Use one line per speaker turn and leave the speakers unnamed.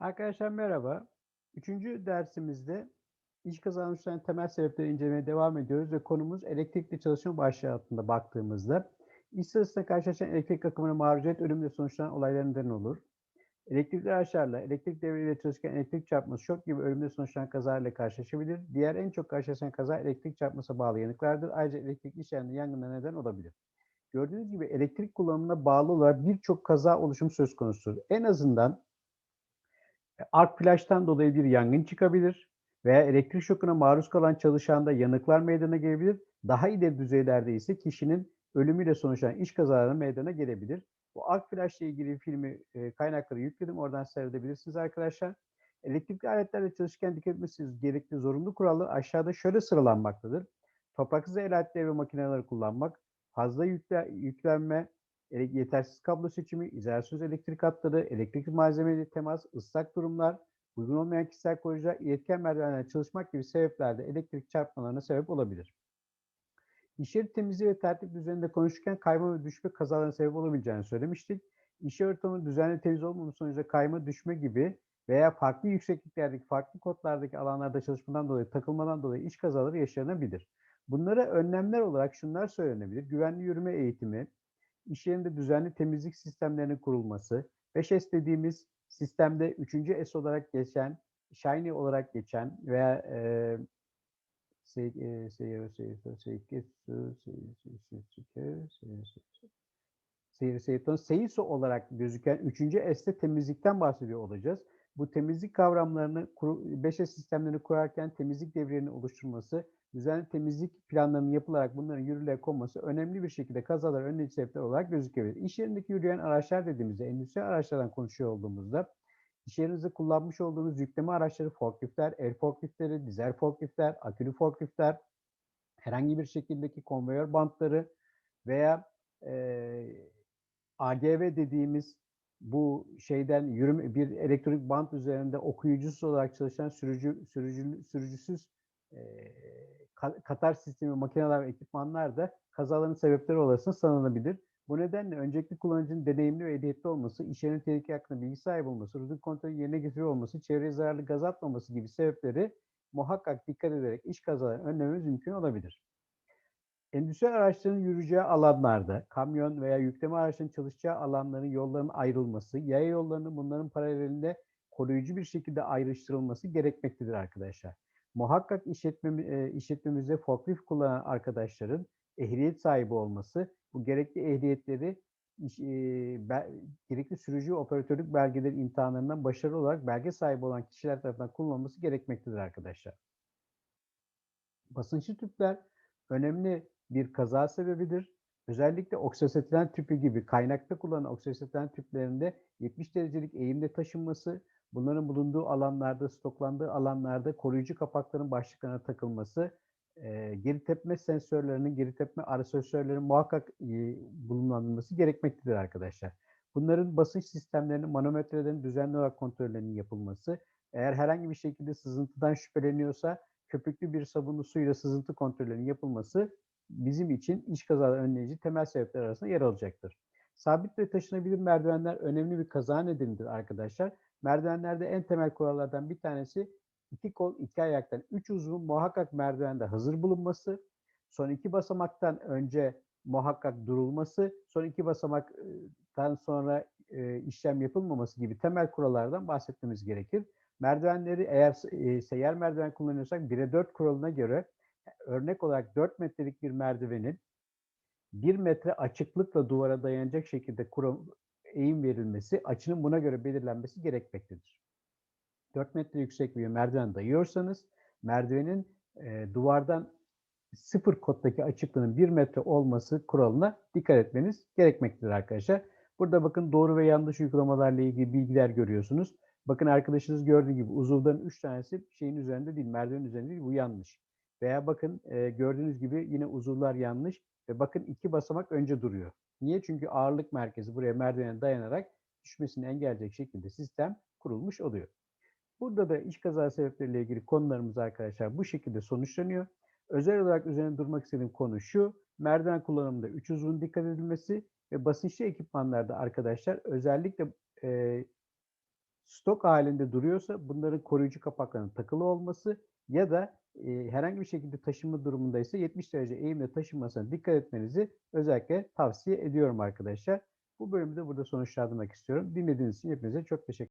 Arkadaşlar merhaba. Üçüncü dersimizde iş kazanmışların temel sebepleri incelemeye devam ediyoruz ve konumuz elektrikli çalışma başlığı altında baktığımızda iş sırasında karşılaşan elektrik akımına maruziyet ölümle sonuçlanan olayların neden olur. Elektrikli araçlarla, elektrik devreyle çalışırken elektrik çarpması, şok gibi ölümle sonuçlanan kazalarla karşılaşabilir. Diğer en çok karşılaşan kaza elektrik çarpmasına bağlı yanıklardır. Ayrıca elektrik iş yerinde yangına neden olabilir. Gördüğünüz gibi elektrik kullanımına bağlı olarak birçok kaza oluşumu söz konusudur. En azından arc flash'tan dolayı bir yangın çıkabilir veya elektrik şokuna maruz kalan çalışanda yanıklar meydana gelebilir. Daha ileri düzeylerde ise kişinin ölümüyle sonuçlanan iş kazaları meydana gelebilir. Bu arc flash ile ilgili filmi e, kaynakları yükledim. Oradan seyredebilirsiniz arkadaşlar. Elektrikli aletlerle çalışırken dikkat etmesi gerekli zorunlu kurallar aşağıda şöyle sıralanmaktadır. Topraksız el aletleri ve makineleri kullanmak, fazla yükle, yüklenme, yetersiz kablo seçimi, izolasyonsuz elektrik hatları, elektrik malzemeleri temas, ıslak durumlar, uygun olmayan kişisel koruyucular, iletken merdivenlerle çalışmak gibi sebeplerde elektrik çarpmalarına sebep olabilir. İş yeri temizliği ve tertip düzeninde konuşurken kayma ve düşme kazalarına sebep olabileceğini söylemiştik. İş ortamı düzenli temiz olmaması sonucunda kayma, düşme gibi veya farklı yüksekliklerdeki, farklı kodlardaki alanlarda çalışmadan dolayı, takılmadan dolayı iş kazaları yaşanabilir. Bunlara önlemler olarak şunlar söylenebilir. Güvenli yürüme eğitimi, iş yerinde düzenli temizlik sistemlerinin kurulması, 5S dediğimiz sistemde 3. S olarak geçen, Shiny olarak geçen veya e, seyir seyirton seyirso olarak gözüken 3. S'te temizlikten bahsediyor olacağız. Bu temizlik kavramlarını 5S sistemlerini kurarken temizlik devrelerini oluşturması, düzenli temizlik planlarının yapılarak bunların yürürlüğe konması önemli bir şekilde kazalar önleyici sebepler olarak gözükebilir. İş yerindeki yürüyen araçlar dediğimizde, endüstri araçlardan konuşuyor olduğumuzda, iş yerinizde kullanmış olduğunuz yükleme araçları, forkliftler, el forkliftleri, dizel forkliftler, akülü forkliftler, herhangi bir şekildeki konveyör bantları veya e, AGV dediğimiz bu şeyden yürüme bir elektrik bant üzerinde okuyucusu olarak çalışan sürücü sürücü sürücüsüz e, katar sistemi makineler ve ekipmanlar da kazaların sebepleri olasılığı sanılabilir. Bu nedenle öncelikli kullanıcının deneyimli ve ehliyetli olması, iş yerinin tehlike hakkında bilgi sahibi olması, rutin kontrolü yerine getiriyor olması, çevreye zararlı gaz atmaması gibi sebepleri muhakkak dikkat ederek iş kazalarını önlememiz mümkün olabilir. Endüstri araçlarının yürüyeceği alanlarda, kamyon veya yükleme araçlarının çalışacağı alanların yolların ayrılması, yaya yollarının bunların paralelinde koruyucu bir şekilde ayrıştırılması gerekmektedir arkadaşlar. Muhakkak işletme, e, işletmemizde forklift kullanan arkadaşların ehliyet sahibi olması, bu gerekli ehliyetleri e, gerekli sürücü operatörlük belgeleri imtihanlarından başarılı olarak belge sahibi olan kişiler tarafından kullanılması gerekmektedir arkadaşlar. Basınçlı tüpler önemli bir kaza sebebidir. Özellikle oksasetilen tüpü gibi kaynakta kullanılan oksasetilen tüplerinde 70 derecelik eğimde taşınması, bunların bulunduğu alanlarda, stoklandığı alanlarda koruyucu kapakların başlıklarına takılması, e, geri tepme sensörlerinin, geri tepme aerosensörlerin muhakkak e, bulunması gerekmektedir arkadaşlar. Bunların basınç sistemlerinin, manometrelerin düzenli olarak kontrollerinin yapılması, eğer herhangi bir şekilde sızıntıdan şüpheleniyorsa köpüklü bir sabunlu suyla sızıntı kontrollerinin yapılması bizim için iş kazaları önleyici temel sebepler arasında yer alacaktır. Sabit ve taşınabilir merdivenler önemli bir kaza nedenidir arkadaşlar. Merdivenlerde en temel kurallardan bir tanesi iki kol, iki ayaktan üç uzun muhakkak merdivende hazır bulunması, son iki basamaktan önce muhakkak durulması, son iki basamaktan sonra e, işlem yapılmaması gibi temel kurallardan bahsetmemiz gerekir. Merdivenleri eğer e, seyyar merdiven kullanıyorsak 1'e 4 kuralına göre örnek olarak 4 metrelik bir merdivenin 1 metre açıklıkla duvara dayanacak şekilde kurum, eğim verilmesi, açının buna göre belirlenmesi gerekmektedir. 4 metre yüksek bir merdiven dayıyorsanız merdivenin e, duvardan sıfır kottaki açıklığının 1 metre olması kuralına dikkat etmeniz gerekmektedir arkadaşlar. Burada bakın doğru ve yanlış uygulamalarla ilgili bilgiler görüyorsunuz. Bakın arkadaşınız gördüğü gibi uzuvların 3 tanesi şeyin üzerinde değil, merdivenin üzerinde değil. Bu yanlış. Veya bakın e, gördüğünüz gibi yine uzuvlar yanlış ve bakın iki basamak önce duruyor. Niye? Çünkü ağırlık merkezi buraya merdivene dayanarak düşmesini engelleyecek şekilde sistem kurulmuş oluyor. Burada da iş kaza sebepleriyle ilgili konularımız arkadaşlar bu şekilde sonuçlanıyor. Özel olarak üzerine durmak istediğim konu şu. Merdiven kullanımında üç uzun dikkat edilmesi ve basınçlı ekipmanlarda arkadaşlar özellikle e, stok halinde duruyorsa bunların koruyucu kapaklarının takılı olması ya da e, herhangi bir şekilde taşınma durumundaysa 70 derece eğimle taşınmasına dikkat etmenizi özellikle tavsiye ediyorum arkadaşlar. Bu bölümü de burada sonuçlandırmak istiyorum. Dinlediğiniz için hepinize çok teşekkür